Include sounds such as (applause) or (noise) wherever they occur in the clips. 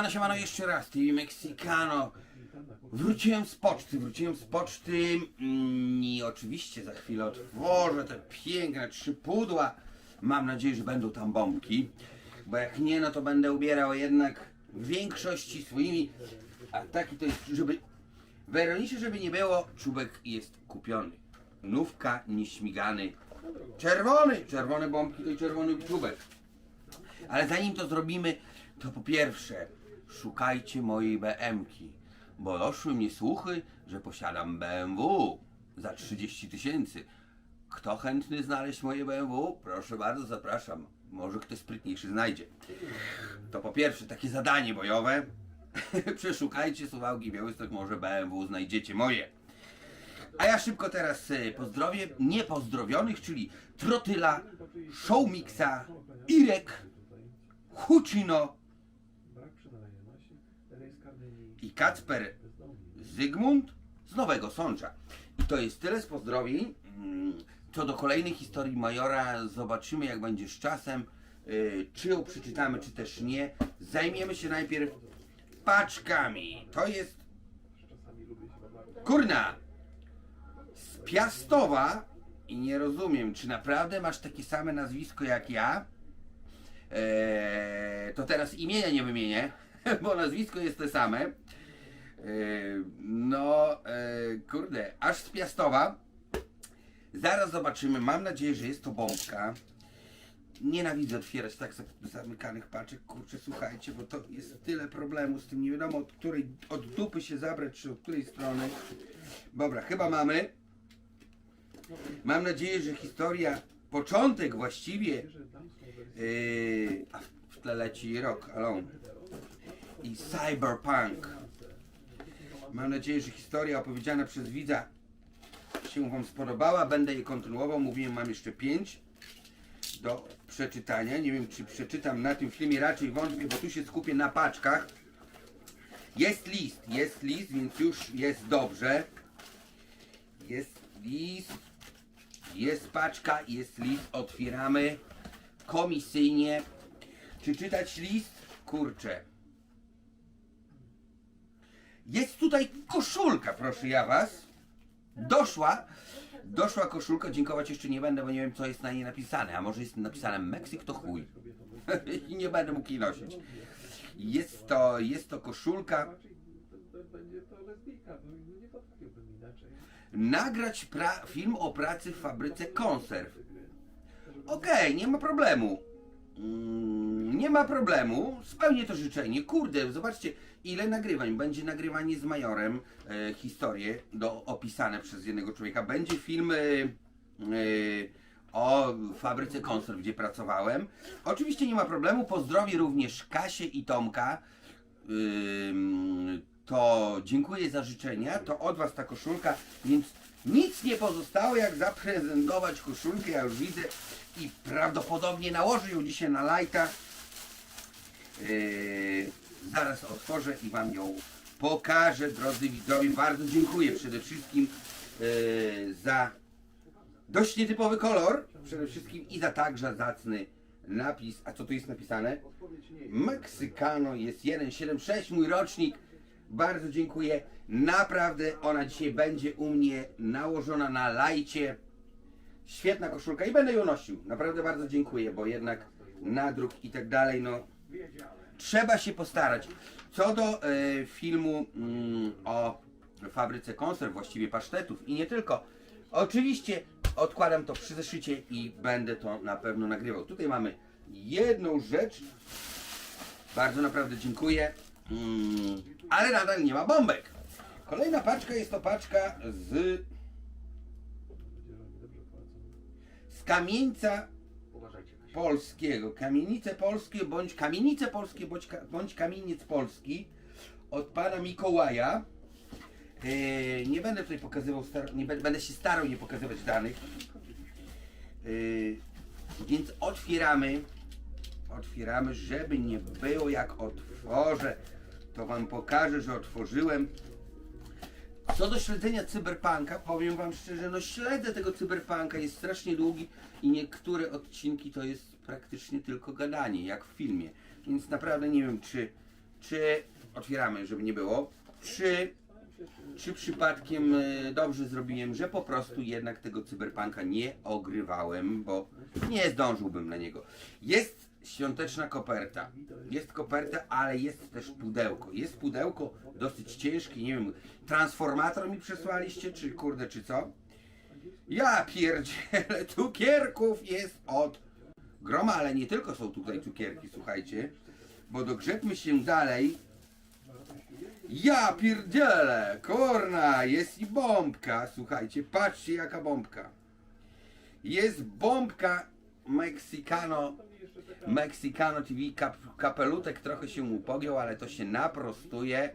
Siemano, siemano, jeszcze raz, TV Mexicano. Wróciłem z poczty, wróciłem z poczty mm, i oczywiście za chwilę otworzę te piękne trzy pudła. Mam nadzieję, że będą tam bombki, bo jak nie, no to będę ubierał jednak w większości swoimi, a taki to jest, żeby Weronicie, żeby nie było, czubek jest kupiony. Nówka, nieśmigany, czerwony, czerwone bombki to czerwony czubek. Ale zanim to zrobimy, to po pierwsze, szukajcie mojej BM-ki, bo doszły mnie słuchy, że posiadam BMW za 30 tysięcy. Kto chętny znaleźć moje BMW? Proszę bardzo, zapraszam. Może ktoś sprytniejszy znajdzie. To po pierwsze, takie zadanie bojowe. (laughs) Przeszukajcie Suwałki Białystok, może BMW znajdziecie moje. A ja szybko teraz e, pozdrowię niepozdrowionych, czyli Trotyla, Showmixa, Irek, Hucino i Kacper Zygmunt z Nowego Sącza. I to jest tyle z pozdrowień. Mm, Co do kolejnej historii Majora, zobaczymy jak będzie z czasem, yy, czy ją przeczytamy, czy też nie. Zajmiemy się najpierw paczkami. To jest. Kurna! Z Piastowa i nie rozumiem, czy naprawdę masz takie same nazwisko jak ja? Eee, to teraz imienia nie wymienię, (laughs) bo nazwisko jest te same. Eee, no, eee, kurde, aż z Piastowa. Zaraz zobaczymy. Mam nadzieję, że jest to bombka. Nienawidzę otwierać tak za- zamykanych paczek. Kurczę, słuchajcie, bo to jest tyle problemu z tym. Nie wiadomo od której, od dupy się zabrać, czy od której strony. Dobra, chyba mamy. Mam nadzieję, że historia, początek właściwie, yy, a w- tle leci Rock Alone i Cyberpunk. Mam nadzieję, że historia opowiedziana przez widza się Wam spodobała. Będę je kontynuował. Mówiłem, mam jeszcze pięć do przeczytania. Nie wiem, czy przeczytam na tym filmie, raczej wątpię, bo tu się skupię na paczkach. Jest list, jest list, więc już jest dobrze. Jest list, jest paczka, jest list, otwieramy komisyjnie. Czy czytać list? Kurczę. Jest tutaj koszulka, proszę ja was. Doszła. Doszła koszulka, dziękować jeszcze nie będę, bo nie wiem co jest na niej napisane. A może jest napisane Meksyk to chuj. (laughs) I nie będę mógł jej nosić. Jest to, jest to koszulka. Nagrać pra- film o pracy w fabryce konserw. Okej, nie ma problemu. Mm, nie ma problemu. Spełnię to życzenie. Kurde, zobaczcie, ile nagrywań. Będzie nagrywanie z Majorem, e, historie do, opisane przez jednego człowieka. Będzie film e, e, o fabryce konserw, gdzie pracowałem. Oczywiście nie ma problemu. Pozdrowię również Kasię i Tomka. To dziękuję za życzenia. To od Was ta koszulka, więc nic nie pozostało jak zaprezentować koszulkę. Ja już widzę i prawdopodobnie nałożę ją dzisiaj na lajta. Yy, zaraz otworzę i Wam ją pokażę, drodzy widzowie. Bardzo dziękuję przede wszystkim yy, za dość nietypowy kolor, przede wszystkim i za także zacny napis. A co tu jest napisane? Meksykano jest 176, mój rocznik. Bardzo dziękuję. Naprawdę ona dzisiaj będzie u mnie nałożona na lajcie. Świetna koszulka i będę ją nosił. Naprawdę bardzo dziękuję, bo jednak nadruk i tak dalej, no trzeba się postarać. Co do e, filmu mm, o fabryce konserw, właściwie pasztetów i nie tylko. Oczywiście odkładam to przy zeszycie i będę to na pewno nagrywał. Tutaj mamy jedną rzecz. Bardzo naprawdę dziękuję. Mm, ale nadal nie ma bombek. Kolejna paczka jest to paczka z, z kamieńca polskiego. Kamienice polskie bądź kamienice polskie bądź, bądź kamieniec polski od pana Mikołaja. Yy, nie będę tutaj pokazywał, star- nie będę, będę się starał nie pokazywać danych. Yy, więc otwieramy. Otwieramy, żeby nie było jak otworzę, to wam pokażę, że otworzyłem. Co do śledzenia cyberpunka, powiem wam szczerze, no śledzę tego cyberpunka, jest strasznie długi i niektóre odcinki to jest praktycznie tylko gadanie, jak w filmie. Więc naprawdę nie wiem, czy czy otwieramy, żeby nie było, czy, czy przypadkiem e, dobrze zrobiłem, że po prostu jednak tego cyberpunka nie ogrywałem, bo nie zdążyłbym na niego. Jest świąteczna koperta. Jest koperta, ale jest też pudełko. Jest pudełko dosyć ciężkie, nie wiem, transformator mi przesłaliście, czy kurde, czy co? Ja pierdzielę, (laughs) cukierków jest od groma, ale nie tylko są tutaj cukierki, słuchajcie, bo dogrzebmy się dalej. Ja pierdzielę, korna, jest i bombka, słuchajcie, patrzcie jaka bombka. Jest bombka Mexicano, Mexicano TV, kap, kapelutek trochę się mu pogiął, ale to się naprostuje.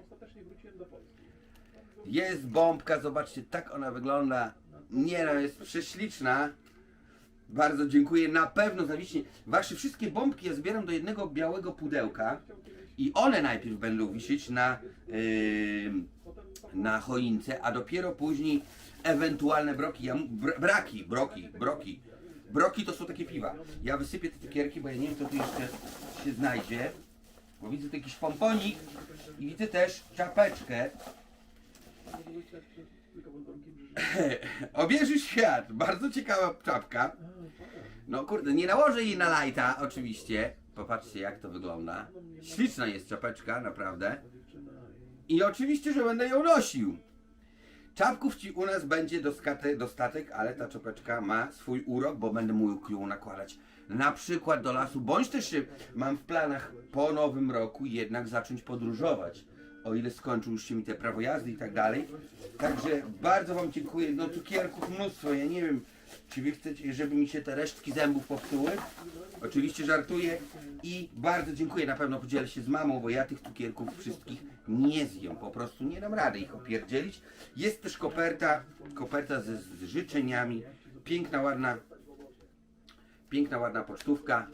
Jest bombka, zobaczcie, tak ona wygląda. Nie no, jest prześliczna. Bardzo dziękuję. Na pewno zawiśnie. Wasze wszystkie bombki ja zbieram do jednego białego pudełka i one najpierw będą wisieć na, yy, na choince, a dopiero później ewentualne broki. Ja, braki, broki, broki. Broki to są takie piwa. Ja wysypię te cukierki, bo ja nie wiem co tu jeszcze się znajdzie. Bo widzę tu jakiś pomponik i widzę też czapeczkę. (laughs) Obieży świat, bardzo ciekawa czapka. No kurde, nie nałożę jej na lajta, oczywiście. Popatrzcie jak to wygląda. Śliczna jest czapeczka, naprawdę. I oczywiście, że będę ją nosił. Czapków ci u nas będzie doskate, dostatek, ale ta czapeczka ma swój urok, bo będę mógł ją nakładać na przykład do lasu, bądź też y, mam w planach po nowym roku jednak zacząć podróżować. O ile skończą już się mi te prawo jazdy i tak dalej. Także bardzo Wam dziękuję. No cukierków mnóstwo, ja nie wiem, czy Wy chcecie, żeby mi się te resztki zębów popsuły. Oczywiście żartuję i bardzo dziękuję. Na pewno podzielę się z mamą, bo ja tych cukierków wszystkich nie zjem. Po prostu nie dam rady ich opierdzielić. Jest też koperta, koperta ze z życzeniami. Piękna, ładna, piękna, ładna pocztówka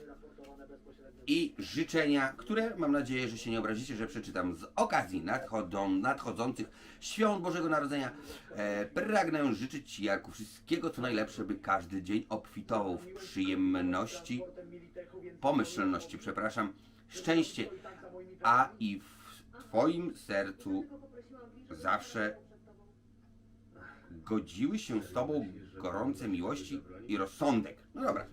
i życzenia, które mam nadzieję, że się nie obrazicie, że przeczytam z okazji nadchodzą, nadchodzących świąt Bożego Narodzenia. E, pragnę życzyć Ci, Jarku, wszystkiego co najlepsze, by każdy dzień obfitował w przyjemności, pomyślności, przepraszam, szczęście, a i w Twoim sercu zawsze godziły się z Tobą gorące miłości i rozsądek. No dobra.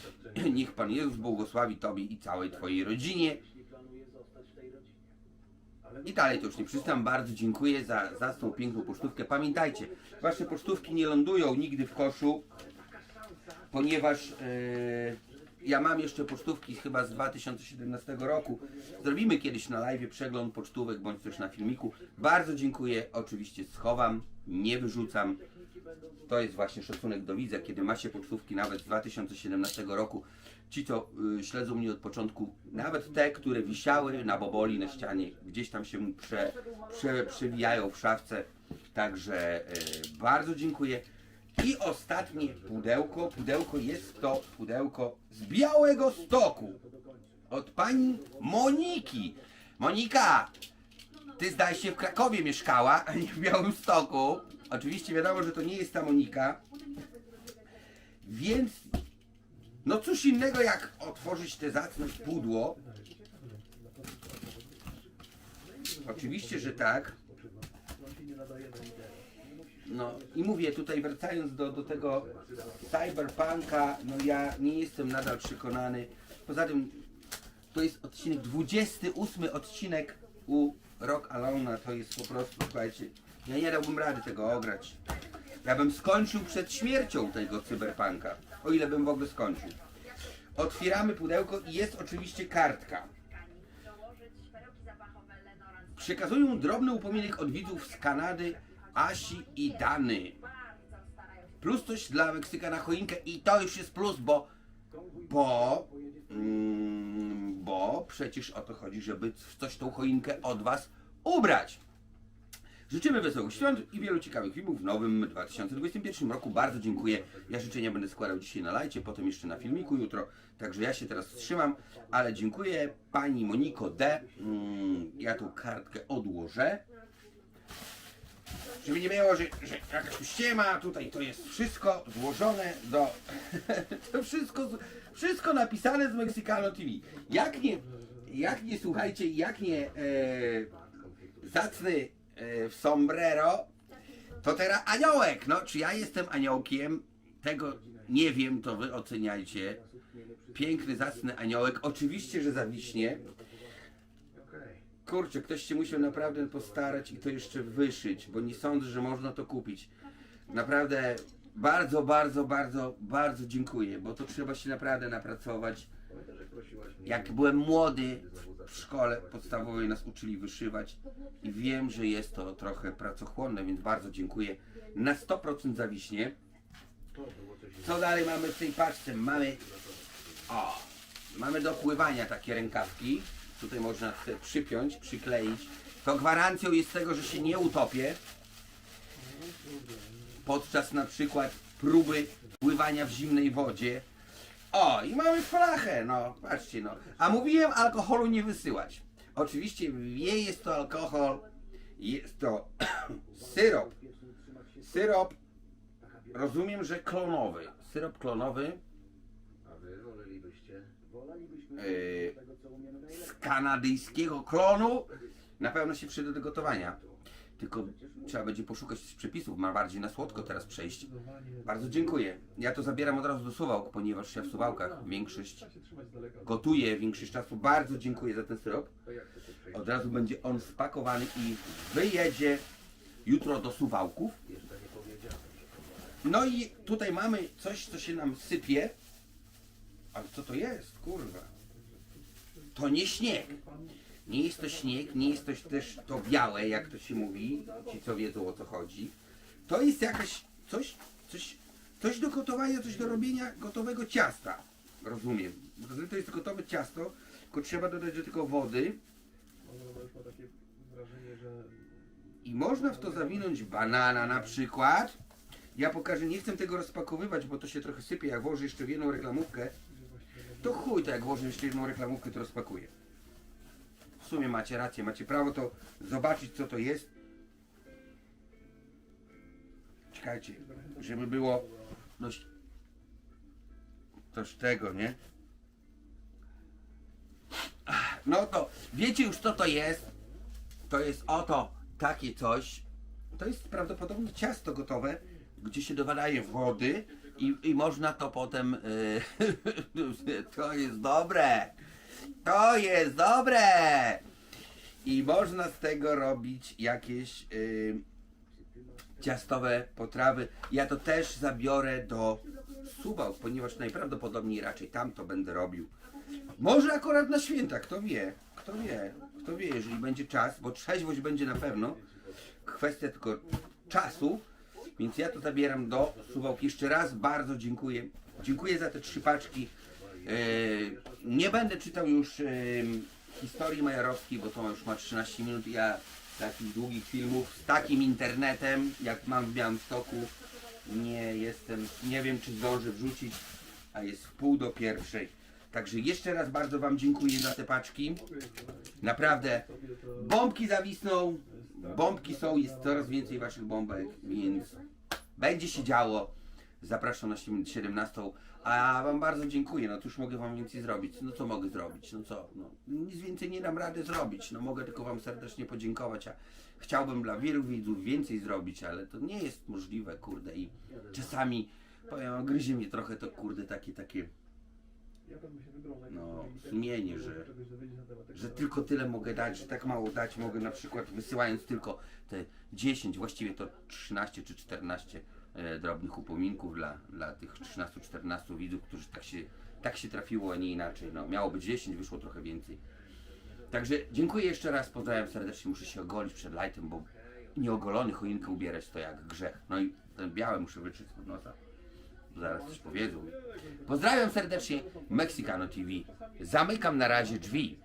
(clears throat) Niech Pan Jezus błogosławi Tobie i całej Twojej rodzinie. I dalej to już nie przeczytam. Bardzo dziękuję za, za tą piękną pocztówkę. Pamiętajcie, Wasze pocztówki nie lądują nigdy w koszu, ponieważ e, ja mam jeszcze pocztówki chyba z 2017 roku. Zrobimy kiedyś na live przegląd pocztówek bądź też na filmiku. Bardzo dziękuję. Oczywiście schowam, nie wyrzucam. To jest właśnie szacunek do widza, kiedy macie pocztówki nawet z 2017 roku. Ci, co y, śledzą mnie od początku, nawet te, które wisiały na boboli na ścianie, gdzieś tam się prze, prze, przewijają w szafce. Także y, bardzo dziękuję. I ostatnie pudełko. Pudełko jest to pudełko z Białego Stoku. Od pani Moniki. Monika, ty zdaje się w Krakowie mieszkała, a nie w Białymstoku. Oczywiście wiadomo, że to nie jest ta Monika. Więc no cóż innego jak otworzyć te zacne pudło. Oczywiście, że tak. No i mówię tutaj wracając do, do tego cyberpunka, no ja nie jestem nadal przekonany. Poza tym to jest odcinek 28 odcinek u Rock Alona, to jest po prostu, słuchajcie, ja nie dałbym rady tego ograć. Ja bym skończył przed śmiercią tego cyberpunka, o ile bym w ogóle skończył. Otwieramy pudełko i jest oczywiście kartka. Przekazuję drobny upominek od widzów z Kanady, Asi i Dany. Plus coś dla Meksyka na choinkę i to już jest plus, bo bo mm, bo przecież o to chodzi, żeby coś tą choinkę od was ubrać. Życzymy wesołych świąt i wielu ciekawych filmów w nowym 2021 roku. Bardzo dziękuję. Ja życzenia będę składał dzisiaj na lajcie, potem jeszcze na filmiku jutro. Także ja się teraz trzymam, ale dziękuję pani Moniko D. Mm, ja tą kartkę odłożę. Żeby nie było, że, że jakaś ściema, tutaj to jest wszystko złożone do... (laughs) to wszystko, wszystko napisane z Mexicano TV. Jak nie, jak nie, słuchajcie, jak nie e, zacny e, w sombrero, to teraz aniołek. No, czy ja jestem aniołkiem? Tego nie wiem, to wy oceniajcie. Piękny, zacny aniołek. Oczywiście, że zawiśnie. Kurczę, ktoś się musiał naprawdę postarać i to jeszcze wyszyć, bo nie sądzę, że można to kupić. Naprawdę bardzo, bardzo, bardzo, bardzo dziękuję, bo to trzeba się naprawdę napracować. Jak byłem młody w szkole podstawowej nas uczyli wyszywać i wiem, że jest to trochę pracochłonne, więc bardzo dziękuję. Na 100% zawiśnie. Co dalej mamy w tej paczce? Mamy o, mamy do pływania takie rękawki. Tutaj można sobie przypiąć, przykleić. To gwarancją jest tego, że się nie utopię. Podczas na przykład próby pływania w zimnej wodzie. O, i mamy flachę, no, patrzcie, no. A mówiłem alkoholu nie wysyłać. Oczywiście nie jest to alkohol, jest to (coughs) syrop. Syrop, rozumiem, że klonowy. Syrop klonowy A wy wolelibyście? yy, z kanadyjskiego klonu na pewno się przyda do gotowania. Tylko trzeba będzie poszukać przepisów, ma bardziej na słodko teraz przejść. Bardzo dziękuję. Ja to zabieram od razu do suwałk, ponieważ ja w suwałkach większość gotuję większość czasu. Bardzo dziękuję za ten syrop. Od razu będzie on spakowany i wyjedzie jutro do suwałków. No i tutaj mamy coś, co się nam sypie. Ale co to jest? Kurwa. To nie śnieg. Nie jest to śnieg, nie jest to też to białe, jak to się mówi. Ci co wiedzą o co chodzi. To jest jakaś coś, coś, coś do gotowania, coś do robienia gotowego ciasta. Rozumiem. To jest gotowe ciasto, tylko trzeba dodać do tego wody i można w to zawinąć banana na przykład. Ja pokażę, nie chcę tego rozpakowywać, bo to się trochę sypie. Jak włożę jeszcze w jedną reklamówkę, to chuj, to jak włożę jeszcze jedną reklamówkę, to rozpakuję. W sumie macie rację, macie prawo to zobaczyć, co to jest. Czekajcie, żeby było dość, dość tego, nie? No to wiecie już, co to jest. To jest oto takie coś. To jest prawdopodobnie ciasto gotowe, gdzie się dowadaje wody i, i można to potem. y, (laughs) to jest dobre! To jest dobre! I można z tego robić jakieś y, ciastowe potrawy. Ja to też zabiorę do Suwałk, ponieważ najprawdopodobniej raczej tam to będę robił. Może akurat na święta, kto wie, kto wie, kto wie, jeżeli będzie czas, bo trzeźwość będzie na pewno. Kwestia tylko czasu, więc ja to zabieram do Suwałk. Jeszcze raz bardzo dziękuję. Dziękuję za te trzy paczki. E, nie będę czytał już e, historii Majarowskiej, bo to już ma 13 minut. Ja takich długich filmów z takim internetem, jak mam w Białymstoku, nie jestem, nie wiem czy zdążę wrzucić, a jest w pół do pierwszej. Także jeszcze raz bardzo Wam dziękuję za te paczki. Naprawdę bombki zawisną, bombki są, jest coraz więcej Waszych bombek, więc będzie się działo. Zapraszam na 17. A Wam bardzo dziękuję. No już mogę Wam więcej zrobić. No co mogę zrobić? No co? No, nic więcej nie dam rady zrobić. No mogę tylko Wam serdecznie podziękować. A chciałbym dla wielu widzów więcej zrobić, ale to nie jest możliwe, kurde. I czasami powiem, gryzie mnie trochę to kurde takie takie, ja bym się wybrał na jakieś No, drugie sumienie, że- tego że tylko tyle mogę dać, że tak mało dać mogę na przykład wysyłając tylko te 10, właściwie to 13 czy 14 e, drobnych upominków dla, dla tych 13-14 widzów, którzy tak się, tak się trafiło, a nie inaczej. No, miało być 10, wyszło trochę więcej. Także dziękuję jeszcze raz, pozdrawiam serdecznie, muszę się ogolić przed lajtem, bo nieogolony choinkę ubierać to jak grzech. No i ten białe muszę wytrzeć spod nosa. Zaraz coś powiedzą. Pozdrawiam serdecznie, Mexicano TV. Zamykam na razie drzwi.